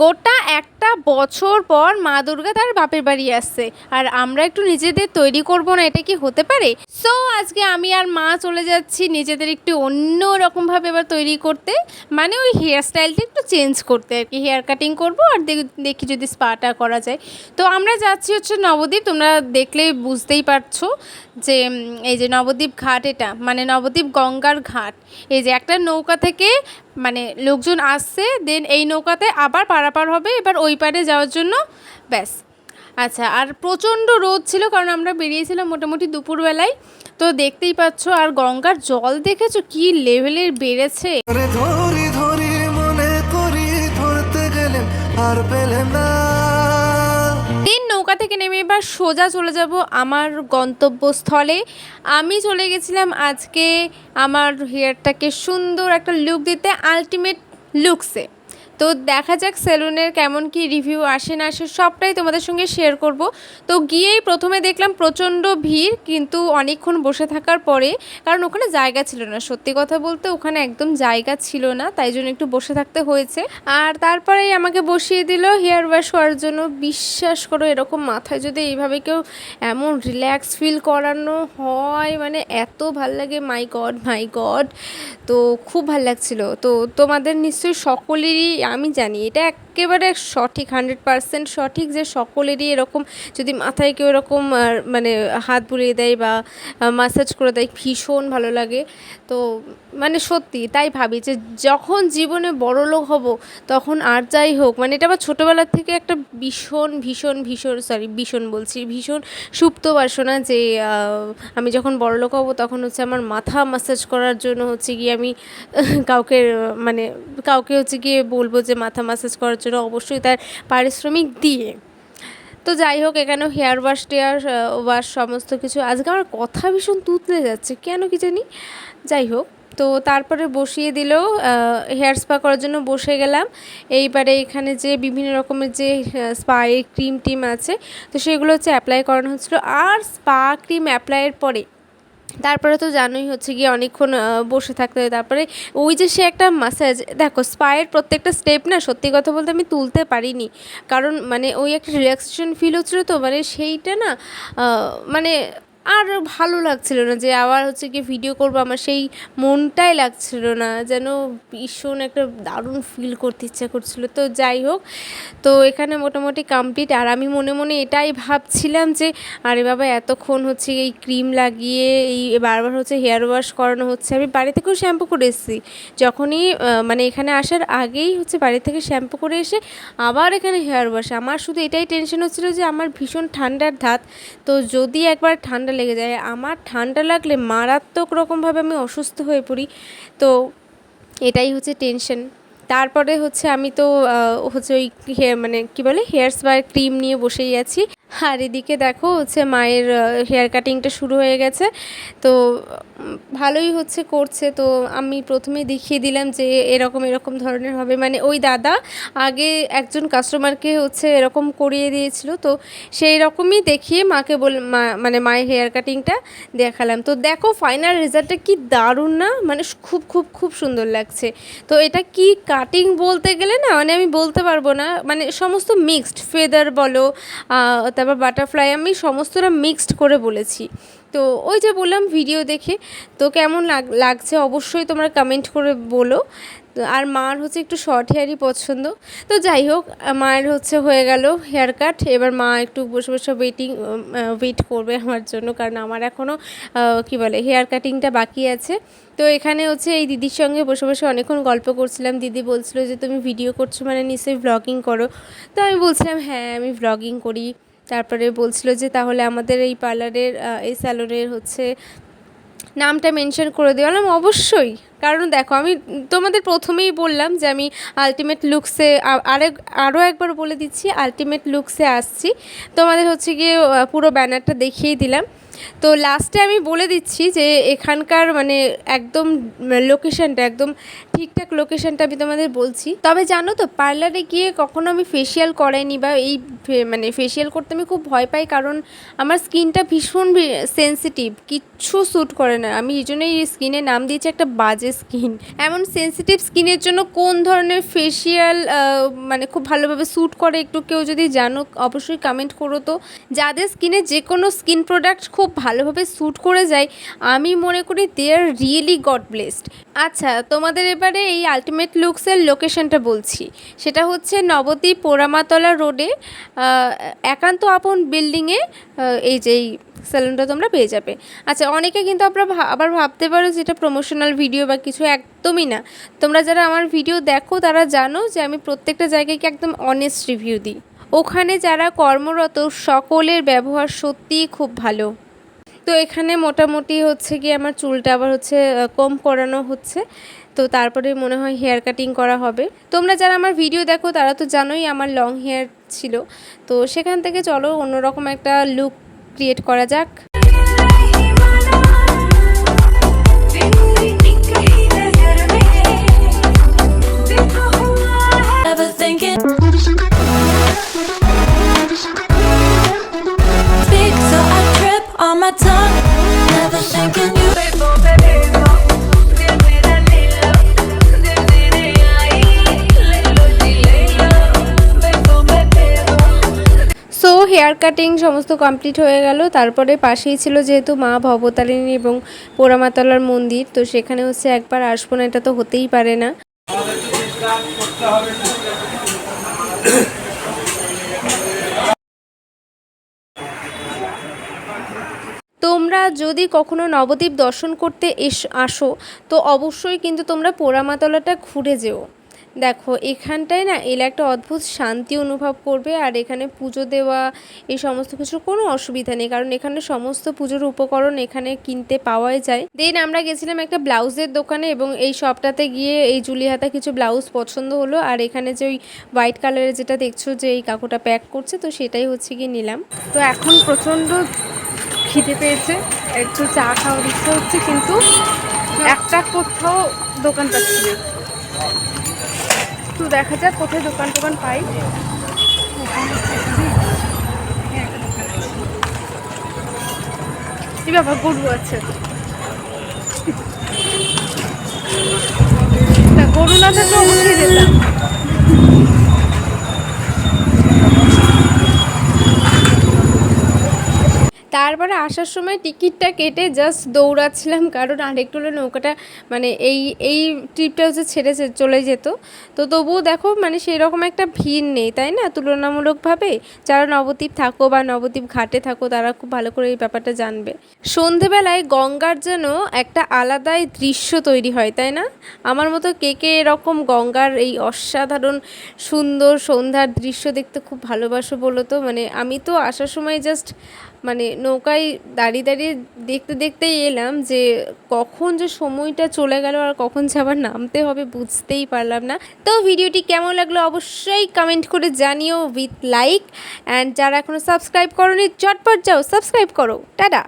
গোটা একটা বছর পর মা দুর্গা তার বাপের বাড়ি আসছে। আর আমরা একটু নিজেদের তৈরি করব না, এটা কি হতে পারে? সো আজকে আমি আর মা চলে যাচ্ছি নিজেদের একটু অন্য রকমভাবে এবার তৈরি করতে। মানে ওই হেয়ার স্টাইলটা একটু চেঞ্জ করতে আর কি। হেয়ার কাটিং করব আর দেখ- যদি স্পাটা করা যায়। তো আমরা যাচ্ছি হচ্ছে নবদ্বীপ, তোমরা দেখলে বুঝতেই পারছ। যে এই যে নবদ্বীপ ঘাট এটা মানে নবদ্বীপ গঙ্গার ঘাট, এই যে একটা নৌকা থেকে মানে লোকজন আসছে দেন এই নৌকাতে আবার পারাপার হবে, এবার ওই পারে যাওয়ার জন্য, ব্যাস। আচ্ছা আর প্রচণ্ড রোদ ছিল, কারণ আমরা বেরিয়েছিলাম মোটামুটি দুপুরবেলায়, তো দেখতেই পাচ্ছ, আর গঙ্গার জল দেখেছ, কি লেভেলের বেড়েছে। আর পেলে না। থেকে নেমে এবার সোজা চলে যাব আমার গন্তব্যস্থলে। আমি চলে গেছিলাম আজকে আমার হেয়ারটাকে সুন্দর একটা লুক দিতে আলটিমেট লুকসে তো দেখা যাক সেলুনের কেমন কি রিভিউ আসে না আসে, সবটাই তোমাদের সঙ্গে শেয়ার করব। তো গিয়েই প্রথমে দেখলাম প্রচণ্ড ভিড়, কিন্তু অনেকক্ষণ বসে থাকার পরে, কারণ ওখানে জায়গা ছিল না। সত্যি কথা বলতে ওখানে একদম জায়গা ছিল না, তাই জন্য একটু বসে থাকতে হয়েছে। আর তারপরেই আমাকে বসিয়ে দিল হেয়ার ওয়াশ করার জন্য। বিশ্বাস করো, এরকম মাথায় যদি এইভাবে কেউ এমন রিল্যাক্স ফিল করানো হয় মানে এত ভালো লাগে মাই গড মাই গড তো খুব ভালো লাগছিল। তো তোমাদের নিশ্চয়ই সকলেরই আমি জানি এটা একেবারে সঠিক, হান্ড্রেড পারসেন্ট সঠিক যে সকলেরই এরকম যদি মাথায় কেউ এরকম মানে হাত বুলিয়ে দেয় বা মাসাজ করে দেয়, ভীষণ ভালো লাগে। তো মানে সত্যি তাই ভাবি যে যখন জীবনে বড় লোক হব তখন আর যাই হোক মানে এটা আমার ছোটোবেলার থেকে একটা ভীষণ ভীষণ ভীষণ সরি ভীষণ বলছি, ভীষণ সুপ্ত বাসনা যে আমি যখন বড় লোক হব তখন হচ্ছে আমার মাথা মাসাজ করার জন্য হচ্ছে গিয়ে আমি কাউকে মানে কাউকে হচ্ছে গিয়ে বলব যে মাথা মাসাজ করার জন্য অবশ্যই তার পারিশ্রমিক দিয়ে। তো যাই হোক, এখানেও হেয়ার ওয়াশ টেয়ার ওয়াশ সমস্ত কিছু। আজকে আমার কথা ভীষণ তুতলে যাচ্ছে, কেন কি জানি? যাই হোক, তো তারপরে বসিয়ে দিলেও হেয়ার স্পা করার জন্য বসে গেলাম। এইবারে এখানে যে বিভিন্ন রকমের যে স্পায়ের ক্রিম টিম আছে, তো সেগুলো হচ্ছে অ্যাপ্লাই করানো হচ্ছিল। আর স্পা ক্রিম অ্যাপ্লাইয়ের পরে তারপরে তো জানোই হচ্ছে গিয়ে অনেকক্ষণ বসে থাকতে হয়। তারপরে ওই যে সে একটা মাসাজ দেখো স্পায়ের প্রত্যেকটা স্টেপ না সত্যি কথা বলতে আমি তুলতে পারিনি। কারণ মানে ওই একটা রিল্যাক্সেশন ফিল হচ্ছিল তো মানে সেইটা না মানে আর ভালো লাগছিল না যে আবার হচ্ছে গিয়ে ভিডিও করব, আমার সেই মনটাই লাগছিল না, যেন ভীষণ একটা দারুণ ফিল করতে ইচ্ছা করছিল। তো যাই হোক, তো এখানে মোটামুটি কমপ্লিট আর আমি মনে মনে এটাই ভাবছিলাম যে, আরে বাবা, এতক্ষণ হচ্ছে এই ক্রিম লাগিয়ে, এই বারবার হচ্ছে হেয়ার ওয়াশ করানো হচ্ছে। আমি বাড়ি থেকেও শ্যাম্পু করে এসেছি। যখনই মানে এখানে আসার আগেই হচ্ছে বাড়ি থেকে শ্যাম্পু করে এসে আবার এখানে হেয়ার ওয়াশ আমার শুধু এটাই টেনশন হচ্ছিল যে আমার ভীষণ ঠান্ডার ধাত। তো যদি একবার ঠান্ডা লেগে যায়। আমার ঠান্ডা লাগলে মারাত্মক রকমভাবে আমি অসুস্থ হয়ে পড়ি। তো এটাই হচ্ছে টেনশন তারপরে হচ্ছে আমি তো হচ্ছে ওই মানে কি বলে হেয়ার স্পার ক্রিম নিয়ে বসেই আছি। আর এদিকে দেখো হচ্ছে মায়ের হেয়ার কাটিংটা শুরু হয়ে গেছে। তো ভালোই হচ্ছে করছে। তো আমি প্রথমে দেখিয়ে দিলাম যে এরকম এরকম ধরনের হবে। মানে ওই দাদা আগে একজন কাস্টমারকে হচ্ছে এরকম করিয়ে দিয়েছিল। তো সেই রকমই দেখিয়ে মাকে বল মানে মায়ের হেয়ার কাটিংটা দেখালাম। তো দেখো ফাইনাল রেজাল্টটা কি দারুণ না? মানে খুব খুব খুব সুন্দর লাগছে। তো এটা কি কাটিং বলতে গেলে না মানে আমি বলতে পারব না। মানে সমস্ত মিক্সড ফেদার বলো তারপর বাটারফ্লাই আমি সমস্তটা মিক্সড করে বলেছি। তো ওই যে বললাম ভিডিও দেখে, তো কেমন লাগ- লাগছে অবশ্যই তোমরা কমেন্ট করে বলো। আর মার হচ্ছে একটু শর্ট হেয়ারই পছন্দ। তো যাই হোক, মায়ের হচ্ছে হয়ে গেল হেয়ার কাট এবার মা একটু বসে বসে ওয়েটিং ওয়েট করবে আমার জন্য। কারণ আমার এখনও কি বলে হেয়ার কাটিংটা বাকি আছে। তো এখানে হচ্ছে এই দিদির সঙ্গে বসে বসে অনেকক্ষণ গল্প করছিলাম। দিদি বলছিল যে, তুমি ভিডিও করছ মানে নিশ্চয়ই ব্লগিং করো। তো আমি বলছিলাম হ্যাঁ আমি ব্লগিং করি। তারপরে বলছিল যে তাহলে আমাদের এই পার্লারের এই স্যালনের হচ্ছে নামটা মেনশন করে দিলাম অবশ্যই, কারণ দেখো আমি তোমাদের প্রথমেই বললাম যে আমি আলটিমেট লুকসে আরেক আরও একবার বলে দিচ্ছি আলটিমেট লুকসে আসছি। তোমাদের হচ্ছে গিয়ে পুরো ব্যানারটা দেখিয়ে দিলাম। তো লাস্টে আমি বলে দিচ্ছি যে এখানকার মানে একদম লোকেশনটা একদম ঠিকঠাক লোকেশানটা আমি তোমাদের বলছি। তবে জানো তো পার্লারে গিয়ে কখনো আমি ফেসিয়াল করাইনি বা এই মানে ফেসিয়াল করতে আমি খুব ভয় পাই কারণ আমার স্কিনটা ভীষণ সেন্সিটিভ কিচ্ছু স্যুট করে না। আমি এই জন্যই এই স্কিনের নাম দিয়েছি একটা বাজে স্কিন এমন সেন্সিটিভ স্কিনের জন্য কোন ধরনের ফেসিয়াল মানে খুব ভালোভাবে স্যুট করে একটু কেউ যদি জানো অবশ্যই কমেন্ট করো তো। যাদের স্কিনে যে কোনো স্কিন প্রোডাক্ট খুব ভালোভাবে স্যুট করে যায়, আমি মনে করি they are really god blessed আচ্ছা তোমাদের এবারে এই আলটিমেট লুকসের লোকেশনটা বলছি। সেটা হচ্ছে নবদ্বীপ পোড়ামাতলা রোডে একান্ত আপন বিল্ডিংয়ে এই যে স্যালুনটা তোমরা পেয়ে যাবে। আচ্ছা অনেকে কিন্তু ভা- আবার ভাবতে পারো যেটা প্রমোশনাল ভিডিও বা কিছু একদমই না। তোমরা যারা আমার ভিডিও দেখো, তারা জানো যে আমি প্রত্যেকটা জায়গায় একদম অনেস্ট রিভিউ দিই। ওখানে যারা কর্মরত, সকলের ব্যবহার সত্যিই খুব ভালো। তো এখানে মোটামুটি হচ্ছে কি আমার চুলটা আবার হচ্ছে কম করানো হচ্ছে। তো তারপরে মনে হয় হেয়ার কাটিং করা হবে। তোমরা যারা আমার ভিডিও দেখো, তারা তো জানোই আমার লং হেয়ার ছিল। তো সেখান থেকে চলো অন্যরকম একটা লুক ক্রিয়েট করা যাক। হেয়ার কাটিং সমস্ত কমপ্লিট হয়ে গেল। তারপরে পাশেই ছিল যেহেতু মা ভবতারিণী এবং পোড়ামাতলার মন্দির, তো সেখানে হচ্ছে একবার আসব না, এটা তো হতেই পারে না। তোমরা যদি কখনো নবদ্বীপ দর্শন করতে এস, আসো, তো অবশ্যই কিন্তু তোমরা পোড়ামাতলাটা ঘুরে যেও। দেখো, এখানটায় না এলে একটা অদ্ভুত শান্তি অনুভব করবে, আর এখানে পুজো দেওয়া, এই সমস্ত কিছুর কোনো অসুবিধা নেই। কারণ এখানে সমস্ত পুজোর উপকরণ এখানে কিনতে পাওয়াই যায়। দেন আমরা গেছিলাম একটা ব্লাউজের দোকানে এবং এই শপটাতে গিয়ে এই জুলি হাতা কিছু ব্লাউজ পছন্দ হলো। আর এখানে যে ওই হোয়াইট কালারের যেটা দেখছ যে এই কাকুটা প্যাক করছে, তো সেটাই হচ্ছে গিয়ে নিলাম। তো এখন প্রচণ্ড খিদে পেয়েছে, একটু চা খাওয়ার ইচ্ছে হচ্ছে, কিন্তু একটা কোথাও দোকান পাচ্ছি তো দেখা যাক, কোথায় দোকান টোকান পাই। কি বাবা গরু আছে? গরু না থাকলে অবশ্যই যেতাম। তারপরে আসার সময় টিকিটটা কেটে জাস্ট দৌড়াচ্ছিলাম, কারণ আরেকটু হলে নৌকাটা মানে এই এই ট্রিপটা হচ্ছে ছেড়ে চলে যেত। তো তবুও দেখো মানে সেই রকম একটা ভিড় নেই, তাই না? তুলনামূলকভাবে যারা নবদ্বীপ থাকো বা নবদ্বীপ ঘাটে থাকো, তারা খুব ভালো করে এই ব্যাপারটা জানবে। সন্ধেবেলায় গঙ্গার যেন একটা আলাদাই দৃশ্য তৈরি হয়, তাই না? আমার মতো কে কে এরকম গঙ্গার এই অসাধারণ, সুন্দর সন্ধ্যার দৃশ্য দেখতে খুব ভালোবাসো বলো তো? মানে আমি তো আসার সময় জাস্ট মানে নৌকায় দাঁড়িয়ে দাঁড়িয়ে দেখতে দেখতেই এলাম যে কখন যে সময়টা চলে গেল আর কখন যে আবার নামতে হবে বুঝতেই পারলাম না। তো ভিডিওটি কেমন লাগল অবশ্যই কমেন্ট করে জানিও উইথ লাইক অ্যান্ড যারা এখনও সাবস্ক্রাইব করোনি, চটপট যাও সাবস্ক্রাইব করো। টাটা!